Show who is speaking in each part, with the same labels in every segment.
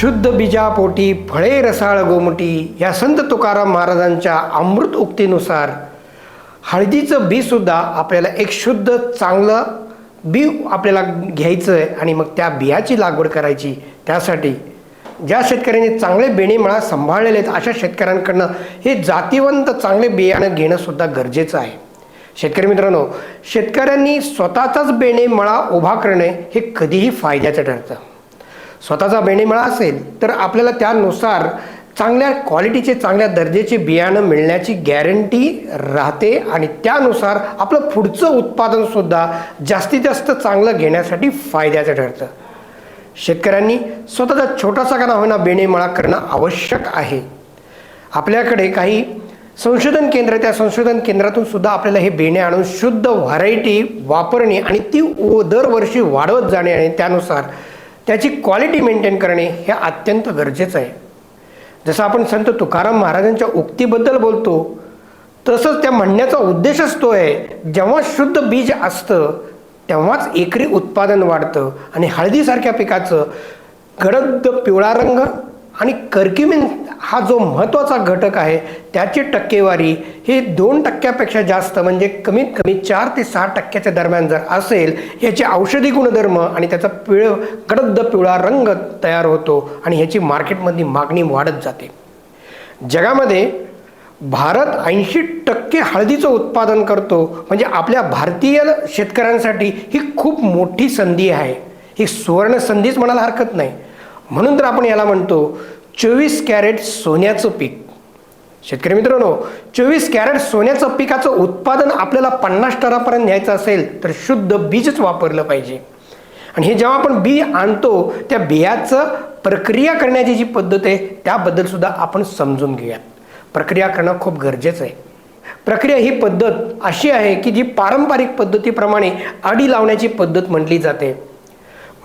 Speaker 1: शुद्ध बीजापोटी फळे रसाळ गोमटी या संत तुकाराम महाराजांच्या अमृत उक्तीनुसार हळदीचं बीसुद्धा आपल्याला एक शुद्ध चांगलं बी आपल्याला घ्यायचं आहे आणि मग त्या बियाची लागवड करायची. त्यासाठी ज्या शेतकऱ्यांनी चांगले बेणेमळा सांभाळलेले आहेत अशा शेतकऱ्यांकडनं हे जातीवंत चांगले बियाणं घेणंसुद्धा गरजेचं आहे. शेतकरी मित्रांनो शेतकऱ्यांनी स्वतःचाच बेणे मळा उभा करणे हे कधीही फायद्याचं ठरतं. स्वतःचा बेणेमळा असेल तर आपल्याला त्यानुसार चांगल्या क्वालिटीचे चांगल्या दर्जेचे बियाणं मिळण्याची गॅरंटी राहते आणि त्यानुसार आपलं पुढचं उत्पादनसुद्धा जास्तीत जास्त चांगलं घेण्यासाठी फायद्याचं ठरतं. शेतकऱ्यांनी स्वतःचा छोटासा का ना होईना बेणेमळा करणं आवश्यक आहे. आपल्याकडे काही संशोधन केंद्र त्या संशोधन केंद्रातून सुद्धा आपल्याला हे बेणे आणून शुद्ध व्हरायटी वापरणे आणि ती व- दरवर्षी वाढवत जाणे आणि त्यानुसार त्याची क्वालिटी मेंटेन करणे हे अत्यंत गरजेचं आहे. जसं आपण संत तुकाराम महाराजांच्या उक्तीबद्दल बोलतो तसंच त्या म्हणण्याचा उद्देशच तो आहे जेव्हा शुद्ध बीज असतं तेव्हाच एकरी उत्पादन वाढतं आणि हळदीसारख्या पिकाचं गडद पिवळा रंग आणि कर्क्युमिन हा जो महत्त्वाचा घटक आहे त्याची टक्केवारी ही दोन टक्क्यापेक्षा जास्त म्हणजे कमीत कमी चार ते सहा टक्क्याच्या दरम्यान जर असेल याचे औषधी गुणधर्म आणि त्याचा पिळ गडद पिवळा रंग तयार होतो आणि ह्याची मार्केटमधली मागणी वाढत जाते. जगामध्ये भारत ऐंशी टक्के हळदीचं उत्पादन करतो म्हणजे आपल्या भारतीय शेतकऱ्यांसाठी ही खूप मोठी संधी आहे. ही सुवर्ण संधीच म्हणायला हरकत नाही. म्हणून तर आपण याला म्हणतो चोवीस कॅरेट सोन्याचं पीक. शेतकरी मित्रांनो चोवीस कॅरेट सोन्याचं पिकाचं उत्पादन आपल्याला पन्नास टरापर्यंत न्यायचं असेल तर शुद्ध बीजच वापरलं पाहिजे. आणि हे जेव्हा आपण बी आणतो त्या बियाचं प्रक्रिया करण्याची जी पद्धत आहे त्याबद्दल सुद्धा आपण समजून घेऊयात. प्रक्रिया करणं खूप गरजेचं आहे. प्रक्रिया ही पद्धत अशी आहे की जी पारंपरिक पद्धतीप्रमाणे आडी लावण्याची पद्धत म्हटली जाते.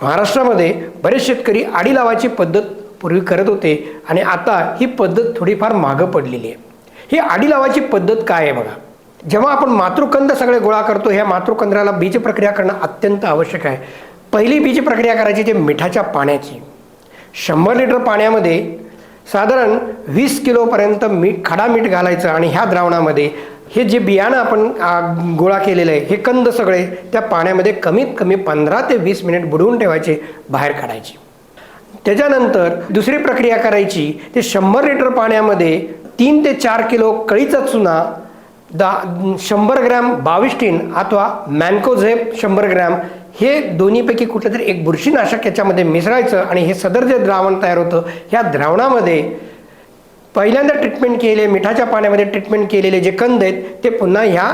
Speaker 1: महाराष्ट्रामध्ये बरेच शेतकरी आडी लावायची पद्धत पूर्वी करत होते आणि आता ही पद्धत थोडीफार मागं पडलेली आहे. ही आडी लावायची पद्धत काय आहे बघा? जेव्हा आपण मातृकंद सगळे गोळा करतो ह्या मातृकंद्राला बीज प्रक्रिया करणं अत्यंत आवश्यक आहे. पहिली बीज प्रक्रिया करायची ते मिठाच्या पाण्याची. शंभर लिटर पाण्यामध्ये साधारण वीस किलोपर्यंत मीठ खडा मीठ घालायचं आणि ह्या द्रावणामध्ये हे जे बियाणं आपण गोळा केलेलं आहे हे कंद सगळे त्या पाण्यामध्ये कमीत कमी पंधरा ते वीस मिनिट बुडवून ठेवायचे बाहेर काढायचे. त्याच्यानंतर दुसरी प्रक्रिया करायची ते शंभर लिटर पाण्यामध्ये तीन ते चार किलो कळीचा चुना दा शंभर ग्रॅम बाविस्टीन अथवा मॅन्कोझेप शंभर ग्रॅम हे दोन्हीपैकी कुठलं तरी एक बुरशीनाशक याच्यामध्ये मिसळायचं आणि हे सदर जे द्रावण तयार होतं ह्या द्रावणामध्ये पहिल्यांदा ट्रीटमेंट केले मिठाच्या पाण्यामध्ये ट्रीटमेंट केलेले जे कंद आहेत ते पुन्हा ह्या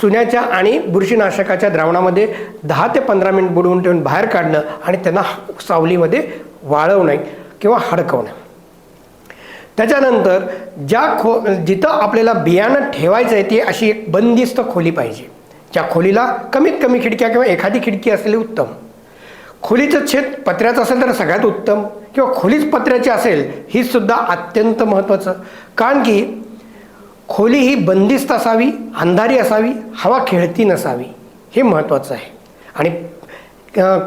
Speaker 1: चुन्याच्या आणि बुरशीनाशकाच्या द्रावणामध्ये दहा ते पंधरा मिनिट बुडवून ठेवून बाहेर काढणं आणि त्यांना सावलीमध्ये वाळवणे किंवा हडकवणं. त्याच्यानंतर ज्या खो जिथं आपल्याला बियाणं ठेवायचं आहे ती अशी एक बंदिस्त खोली पाहिजे. ज्या खोलीला कमीत कमी खिडक्या किंवा एखादी खिडकी असलेली उत्तम. खोलीचं छेद पत्र्याचं असेल तर सगळ्यात उत्तम. किंवा खोलीच पत्र्याची असेल ही सुद्धा अत्यंत महत्त्वाचं. कारण की खोली ही बंदिस्त असावी अंधारी असावी हवा खेळती नसावी. हे महत्त्वाचं आहे. आणि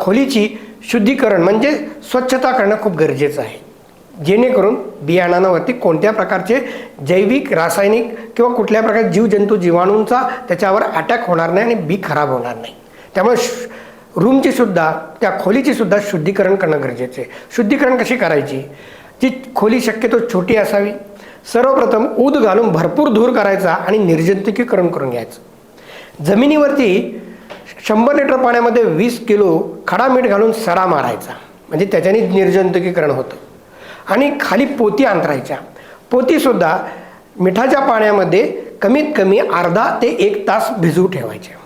Speaker 1: खोलीची शुद्धीकरण म्हणजे स्वच्छता करणं खूप गरजेचं आहे. जेणेकरून बियाणांवरती कोणत्या प्रकारचे जैविक रासायनिक किंवा कुठल्या प्रकारचे जीवजंतू जीवाणूंचा त्याच्यावर अटॅक होणार नाही आणि बी खराब होणार नाही. त्यामुळे श- रूमची सुद्धा त्या खोलीची सुद्धा शुद्धीकरण करणं गरजेचं आहे. शुद्धीकरण कशी करायची? जी खोली शक्यतो छोटी असावी. सर्वप्रथम ऊद घालून भरपूर धूर करायचा आणि निर्जंतुकीकरण करून घ्यायचं. जमिनीवरती शंभर लिटर पाण्यामध्ये वीस किलो खडा मीठ घालून सडा मारायचा. म्हणजे त्याच्याने निर्जंतुकीकरण होतं. आणि खाली पोती अंतरायच्या. पोतीसुद्धा मिठाच्या पाण्यामध्ये कमीत कमी अर्धा ते एक तास भिजू ठेवायच्या.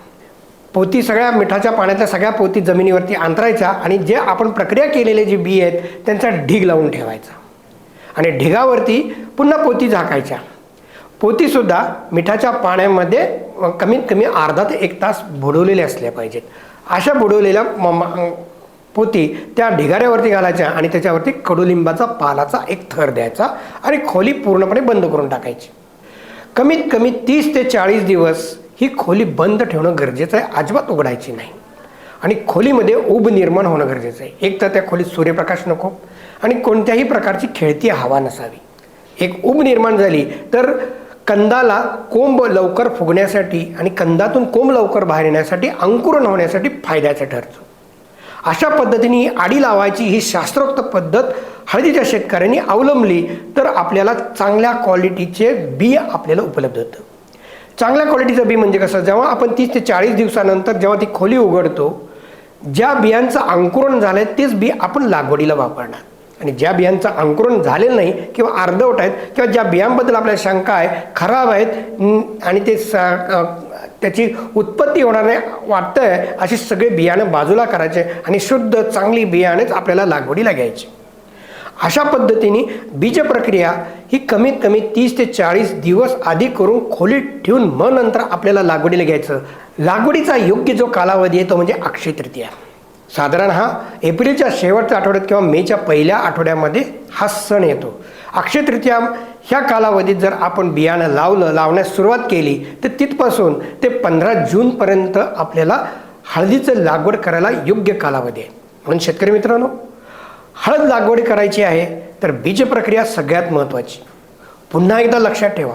Speaker 1: पोती सगळ्या मिठाच्या पाण्याच्या सगळ्या पोती जमिनीवरती अंतरायच्या आणि जे आपण प्रक्रिया केलेले जे बी आहेत त्यांचा ढीग लावून ठेवायचा. आणि ढिगावरती पुन्हा पोती झाकायच्या. पोतीसुद्धा मिठाच्या पाण्यामध्ये कमीत कमी अर्धा ते एक तास बुडवलेले असल्या पाहिजेत. अशा बुडवलेल्या म- पोती त्या ढिगाऱ्यावरती घालायच्या आणि त्याच्यावरती कडुलिंबाचा पालाचा एक थर द्यायचा आणि खोली पूर्णपणे बंद करून टाकायची. कमीत कमी तीस ते चाळीस दिवस ही खोली बंद ठेवणं गरजेचं आहे अजिबात उघडायची नाही. आणि खोलीमध्ये ऊब निर्माण होणं गरजेचं आहे. एक तर त्या खोलीत सूर्यप्रकाश नको आणि कोणत्याही प्रकारची खेळती हवा नसावी. एक उब निर्माण झाली तर कंदाला कोंब लवकर फुगण्यासाठी आणि कंदातून कोंब लवकर बाहेर येण्यासाठी अंकुरण होण्यासाठी फायद्याचं ठरतं. अशा पद्धतीने ही आडी लावायची ही शास्त्रोक्त पद्धत हळदीच्या शेतकऱ्यांनी अवलंबली तर आपल्याला चांगल्या क्वालिटीचे बी आपल्याला उपलब्ध होतं. चांगल्या क्वालिटीचं बी म्हणजे कसं जेव्हा आपण तीस ते चाळीस दिवसानंतर जेव्हा ती खोली उघडतो ज्या बियांचं अंकुरण झालं आहे तेच बी आपण लागवडीला वापरणार. आणि ज्या बियांचं अंकुरण झालेलं नाही किंवा अर्धवट आहेत किंवा ज्या बियांबद्दल आपल्याला शंका आहे खराब आहेत आणि ते स त्याची उत्पत्ती होणार नाही वाटतंय अशी सगळे बियाणं बाजूला करायचे आणि शुद्ध चांगली बियाणेच आपल्याला लागवडीला घ्यायची. अशा पद्धतीने बीज प्रक्रिया ही कमीत कमी तीस ते चाळीस दिवस आधी करून खोलीत ठेवून मग नंतर आपल्याला लागवडीला घ्यायचं. लागवडीचा योग्य जो कालावधी आहे तो म्हणजे अक्षय तृतीया. साधारण हा एप्रिलच्या शेवटच्या आठवड्यात किंवा मेच्या पहिल्या आठवड्यामध्ये हा सण येतो. अक्षय तृतीया ह्या कालावधीत जर आपण बियाणं लावलं लावण्यास सुरुवात केली तर तिथपासून ते पंधरा जूनपर्यंत आपल्याला हळदीचं लागवड करायला योग्य कालावधी आहे. म्हणून शेतकरी मित्रांनो हळद लागवड करायची आहे तर बीज प्रक्रिया सगळ्यात महत्त्वाची पुन्हा एकदा लक्षात ठेवा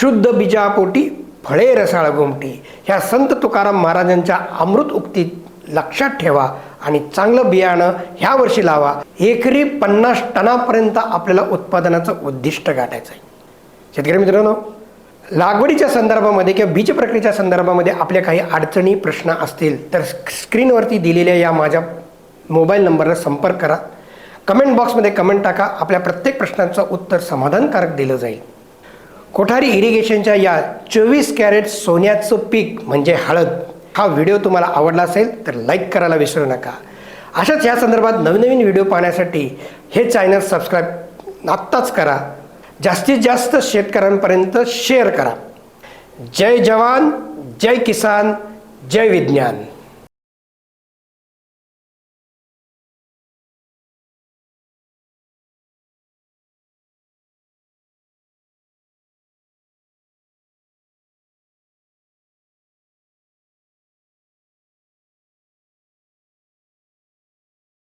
Speaker 1: शुद्ध बीजापोटी फळे रसाळ गोमटी ह्या संत तुकाराम महाराजांच्या अमृत उक्तीत लक्षात ठेवा आणि चांगलं बियाणं ह्या वर्षी लावा. एकरी पन्नास टनापर्यंत आपल्याला उत्पादनाचं उद्दिष्ट गाठायचं आहे. शेतकरी मित्रांनो लागवडीच्या संदर्भामध्ये किंवा बीज प्रक्रियेच्या संदर्भामध्ये आपल्या काही अडचणी प्रश्न असतील तर स्क्रीनवरती दिलेल्या या माझ्या मोबाईल नंबरला संपर्क करा. कमेंट बॉक्समध्ये कमेंट टाका. आपल्या प्रत्येक प्रश्नांचं उत्तर समाधानकारक दिलं जाईल. कोठारी इरिगेशनच्या या चोवीस कॅरेट सोन्याचं पीक म्हणजे हळद हा व्हिडिओ तुम्हाला आवडला असेल तर लाईक करायला विसरू नका. अशाच या संदर्भात नवीन नवीन व्हिडिओ पाहण्यासाठी हे चॅनल सबस्क्राईब आत्ताच करा. जास्तीत जास्त शेतकऱ्यांपर्यंत शेअर करा. जय जवान जय किसान जय विज्ञान.